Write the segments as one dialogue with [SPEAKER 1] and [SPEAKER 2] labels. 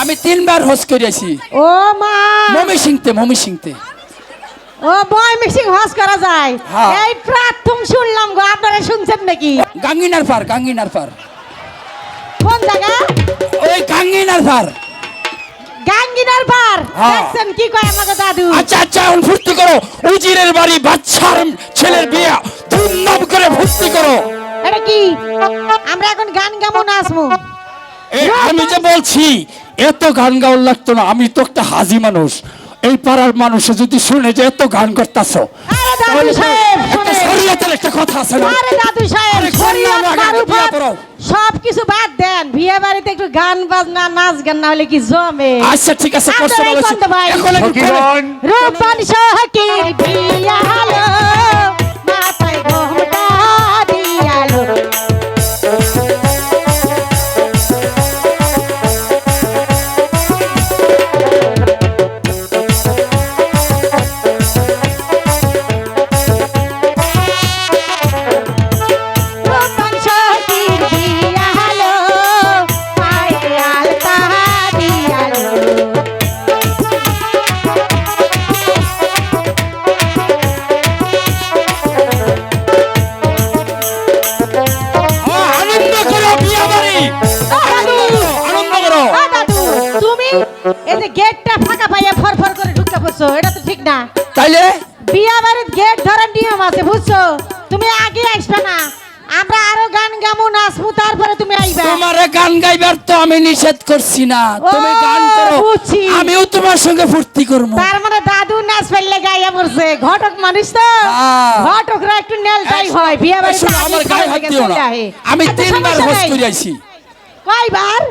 [SPEAKER 1] আমি তিনবার হোস করেছি
[SPEAKER 2] ও মা।
[SPEAKER 1] মমি সিংতে মমি সিংতে
[SPEAKER 2] ও বয় মিক্সিং হস করা যায়।
[SPEAKER 1] হ্যাঁ।
[SPEAKER 2] এই প্রথম শুনলাম গো আপনারা শুনছেন নাকি?
[SPEAKER 1] গাঙ্গিনার পার গাঙ্গিনার পার।
[SPEAKER 2] কোন জায়গা?
[SPEAKER 1] ওই গাঙ্গিনার পার।
[SPEAKER 2] গাঙ্গিনার বার
[SPEAKER 1] হ্যাঁ।
[SPEAKER 2] দেখছেন কি কয় আমাকে দাদু?
[SPEAKER 1] আচ্ছা আচ্ছা এখন ফুর্তি করো। উজিরের বাড়ি বাচ্চার ছেলের বিয়ে। ধুমধাম করে ফুর্তি করো।
[SPEAKER 2] এটা কি? আমরা এখন গান গামো নাচমু
[SPEAKER 1] এই আমি যে বলছি এত গান গাওয়ার লাগতো না আমি তো একটা হাজি মানুষ। এই পাড়ার মানুষ যদি শুনে যে এত গান করতেছ
[SPEAKER 2] আরে দাদু সাহেব শুনে।
[SPEAKER 1] শরীয়তের একটা কথা আছে না?
[SPEAKER 2] আরে দাদু সাহেব
[SPEAKER 1] আরে
[SPEAKER 2] শরীয়ত
[SPEAKER 1] কন্যা আগে
[SPEAKER 2] কারু
[SPEAKER 1] বিয়ে
[SPEAKER 2] বাদ-
[SPEAKER 1] করো।
[SPEAKER 2] সব কিছু বাদ দেন। বিয়ে বাড়িতে একটু গান বাজনা নাচ গান না হলে কি জমে?
[SPEAKER 1] আচ্ছা ঠিক আছে
[SPEAKER 2] রূপন সহকির বিয়া দাদু তুমি এই যে গেটটা ফাঁকা পাইয়া ফরফর করে ঢুকতে এটা তো ঠিক না।
[SPEAKER 1] তাইলে?
[SPEAKER 2] বিয়া বাড়ির গেট ধরার নিয়ম আছে বুঝছ? তুমি আগে আসবে না আমরা আরও গান গামু নাচবো তারপরে তুমি আইবা।
[SPEAKER 1] তোমারে গান গাইবার তো আমি নিষেধ করছি না। তুমি গান করো। আমিও তোমার সঙ্গে ফুর্তি করব।
[SPEAKER 2] তার মানে দাদু নাচ ফেললে গাইয়া পড়ছে ঘটক মানুষ তো।
[SPEAKER 1] হ্যাঁ।
[SPEAKER 2] ঘটকরা একটু নেলটাই হয় বিয়া বাড়িতে
[SPEAKER 1] আমার গায়ে হাত দিও না। আমি
[SPEAKER 2] আচ্ছা,
[SPEAKER 1] তিনবার হোস করিয়াছি
[SPEAKER 2] কয়বার?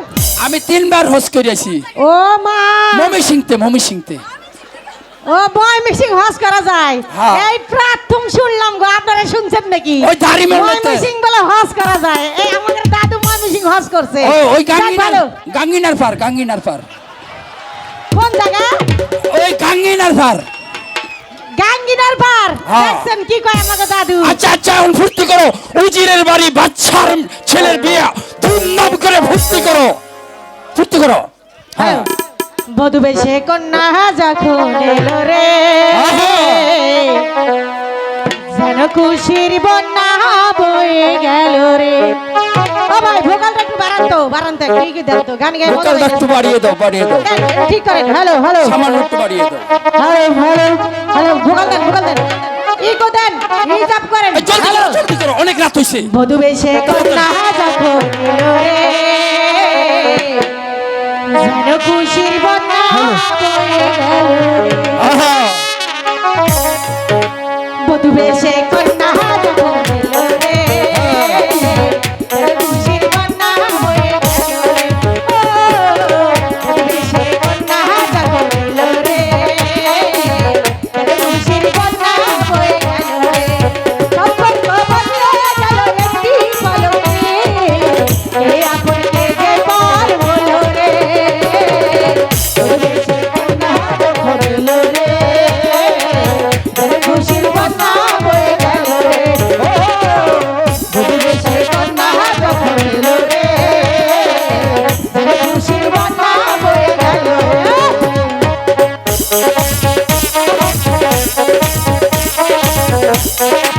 [SPEAKER 1] আমি তিনবার হোস করিয়াছি
[SPEAKER 2] ও মা।
[SPEAKER 1] মমি সিংতে মমি সিংতে
[SPEAKER 2] ও বয় হস করা যায়?
[SPEAKER 1] হ্যাঁ।
[SPEAKER 2] এই প্রথম শুনলাম গো আপনারা শুনছেন নাকি?
[SPEAKER 1] ওই দাড়ি মেলতে
[SPEAKER 2] মিক্সিং বলে হস করা যায়। এই আমাদের দাদু ময় হস করছে।
[SPEAKER 1] ওই ওই
[SPEAKER 2] যাক
[SPEAKER 1] গাঙ্গিনার
[SPEAKER 2] ভালো।
[SPEAKER 1] গাঙ্গিনার পার গাঙ্গিনার পার।
[SPEAKER 2] কোন জায়গা?
[SPEAKER 1] ওই গাঙ্গিনার পার।
[SPEAKER 2] গাঙ্গিনার বার
[SPEAKER 1] হ্যাঁ।
[SPEAKER 2] দেখছেন কি কয় আমাকে দাদু।
[SPEAKER 1] আচ্ছা আচ্ছা এখন ফুর্তি করো। উজিরের বাড়ি বাচ্চার ছেলের বিয়ে। ধুমধাম করে ফুর্তি করো। ফুর্তি করো। হ্যাঁ।
[SPEAKER 2] বধু বেশে কন্যা যখন এলো রে। যেন খুশির বন্যা বয়ে গেল রে। ও ভাই ভোকালটা একটু বাড়ান তো বাড়ান তো কি দেন তো গান মজা
[SPEAKER 1] ভোকালটা একটু বাড়িয়ে দাও বাড়িয়ে দাও।
[SPEAKER 2] ঠিক করেন হ্যালো হ্যালো।
[SPEAKER 1] সামান্য একটু বাড়িয়ে দাও।
[SPEAKER 2] হ্যালো হ্যালো হ্যালো ভোকাল দেন ভোকাল দেন। ইকো দেন। রিজার্ভ করেন।
[SPEAKER 1] জলদি করো জলদি করো অনেক রাত হইছে।
[SPEAKER 2] বধু বেশে কন্যা যখন এলো রে। যেন খুশির বন্যা বধু বেশে
[SPEAKER 1] Música